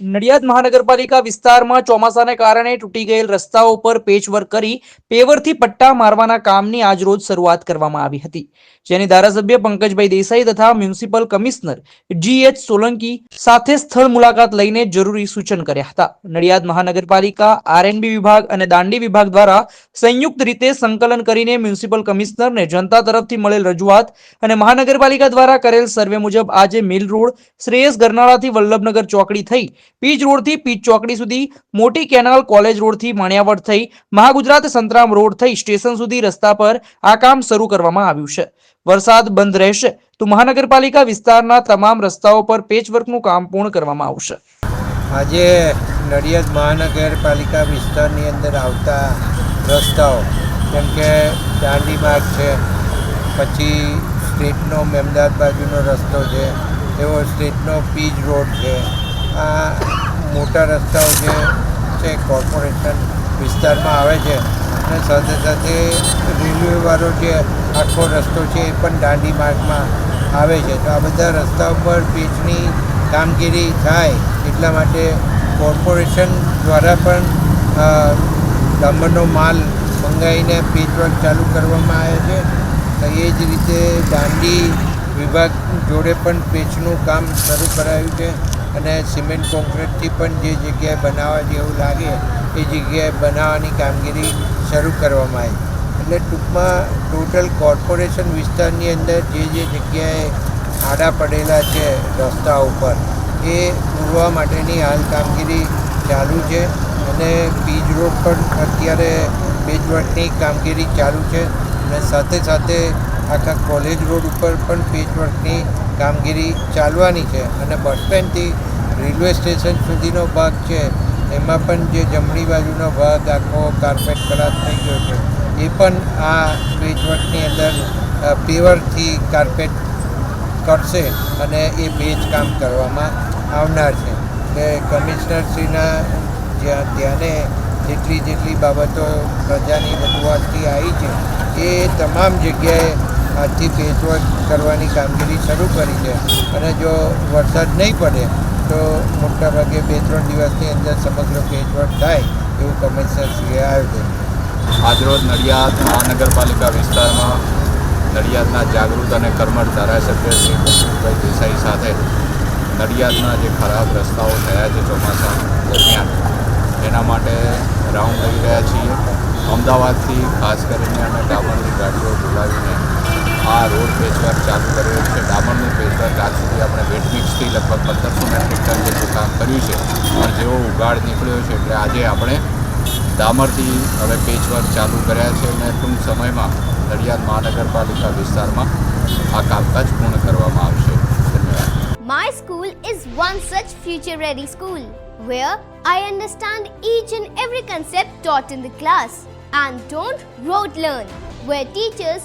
નડિયાદ મહાનગરપાલિકા વિસ્તારમાં ચોમાસાને કારણે તૂટી ગયેલ રસ્તાઓ પર પેચવર્ક કરી પેવરથી પટ્ટા મારવાના કામની આજરોજ શરૂઆત કરવામાં આવી હતી. જેની ધારાસભ્ય પંકજભાઈ દેસાઈ તથા municipal commissioner G H Solanki સાથે સ્થળ મુલાકાત લઈને જરૂરી સૂચન કર્યા હતા. નડિયાદ મહાનગરપાલિકા આરએનબી વિભાગ અને દાંડી વિભાગ દ્વારા સંયુક્ત રીતે સંકલન કરીને મ્યુનિસિપલ કમિશનરને જનતા તરફથી મળેલ રજૂઆત અને મહાનગરપાલિકા દ્વારા કરેલ સર્વે મુજબ આજે મિલ રોડ, શ્રેયસ ગરનાળાથી વલ્લભનગર ચોકડી થઈ પીચ રોડથી પીચ ચોકડી સુધી, મોટી કેનાલ કોલેજ રોડથી માણિયાવડ થઈ, મહાગુજરાત સંતરામ રોડ થઈ સ્ટેશન સુધી રસ્તા પર આ કામ શરૂ કરવામાં આવ્યું છે. વરસાદ બંધ રહેશે તો મહાનગરપાલિકા વિસ્તારના તમામ રસ્તાઓ પર પેચવર્કનું કામ પૂર્ણ કરવામાં આવશે. આજે નડિયાદ મહાનગરપાલિકા વિસ્તારની અંદર આવતા રસ્તાઓ, જેમ કે દાંડી માર્ગ છે, પછી સ્ટેટનો મેમદાદ બાજુનો રસ્તો છે, એવો સ્ટેટનો પીજ રોડ છે આ મોટા રસ્તાઓ જે છે કોર્પોરેશન વિસ્તારમાં આવે છે અને સાથે સાથે રેલવેવાળો જે આખો રસ્તો છે એ પણ દાંડી માર્ગમાં આવે છે. તો આ બધા રસ્તાઓ પર પીચની કામગીરી થાય એટલા માટે કોર્પોરેશન દ્વારા પણ ડામરનો માલ મંગાવીને પેચવર્ક ચાલુ કરવામાં આવે છે. તો એ જ રીતે દાંડી વિભાગ જોડે પણ પેચનું કામ શરૂ કરાયું છે. અને સિમેન્ટ કોન્ક્રીટથી પણ જે જગ્યાએ બનાવવા જેવું લાગે, એ જગ્યાએ બનાવવાની કામગીરી શરૂ કરવામાં આવી. એટલે ટૂંકમાં ટોટલ કોર્પોરેશન વિસ્તારની અંદર જે જે જગ્યાએ આડા પડેલા છે રસ્તા ઉપર, એ પૂરવા માટેની હાલ કામગીરી ચાલુ છે અને બીજ રોડ પણ અત્યારે પેચવર્કની કામગીરી ચાલુ છે અને સાથે સાથે આખા કોલેજ રોડ ઉપર પણ પેચવર્કની કામગીરી ચાલવાની છે અને બસ સ્ટેન્ડથી રેલવે સ્ટેશન સુધીનો ભાગ છે. એમાં પણ જે જમણી બાજુનો ભાગ આખો કાર્પેટ ખલાસ થઈ ગયો છે. એ પણ આ વેચવટની અંદર પેવરથી કાર્પેટ કરશે અને એ બેચ કામ કરવામાં આવનાર છે. એટલે કમિશનરશ્રીના જ્યાં ધ્યાને જેટલી જેટલી બાબતો પ્રજાની રજૂઆતથી આવી છે, એ તમામ જગ્યાએ આજથી પેચવર્ક કરવાની કામગીરી શરૂ કરી છે. અને જો વરસાદ નહીં પડે, તો મોટાભાગે બે ત્રણ દિવસની અંદર સમગ્ર પેચવર્ક થાય એવું કમિશનરશ્રીએ આયોજન આજરોજ નડિયાદ મહાનગરપાલિકા વિસ્તારમાં નડિયાદના જાગૃત અને કર્મઠ ધારાસભ્ય શ્રી કુસુમભાઈ દેસાઈ સાથે નડિયાદના જે ખરાબ રસ્તાઓ થયા છે ચોમાસા દરમિયાન, એના માટે રાઉન્ડ લઈ રહ્યા છીએ. અમદાવાદથી ખાસ કરીને અમે ડામરની ગાડીઓ બોલાવીને આ રોડ પેચવર્ક ચાલુ કર્યો છે. ડામરનું પેચવર્ક આજ સુધી આપણે વેટ મિક્સથી લગભગ પંદરસો મેટ્રિક ટન જેટલું કામ કર્યું છે. પણ જેવો ઉગાડ નીકળ્યો છે એટલે આજે આપણે ડામરથી હવે પેચવર્ક ચાલુ કર્યા છે અને ટૂંક સમયમાં નડિયાદ મહાનગરપાલિકા વિસ્તારમાં આ કામકાજ પૂર્ણ કરવામાં આવશે. ધન્યવાદ. My school is one such future ready school where I understand each and every concept taught in the class. And don't rote learn, where teachers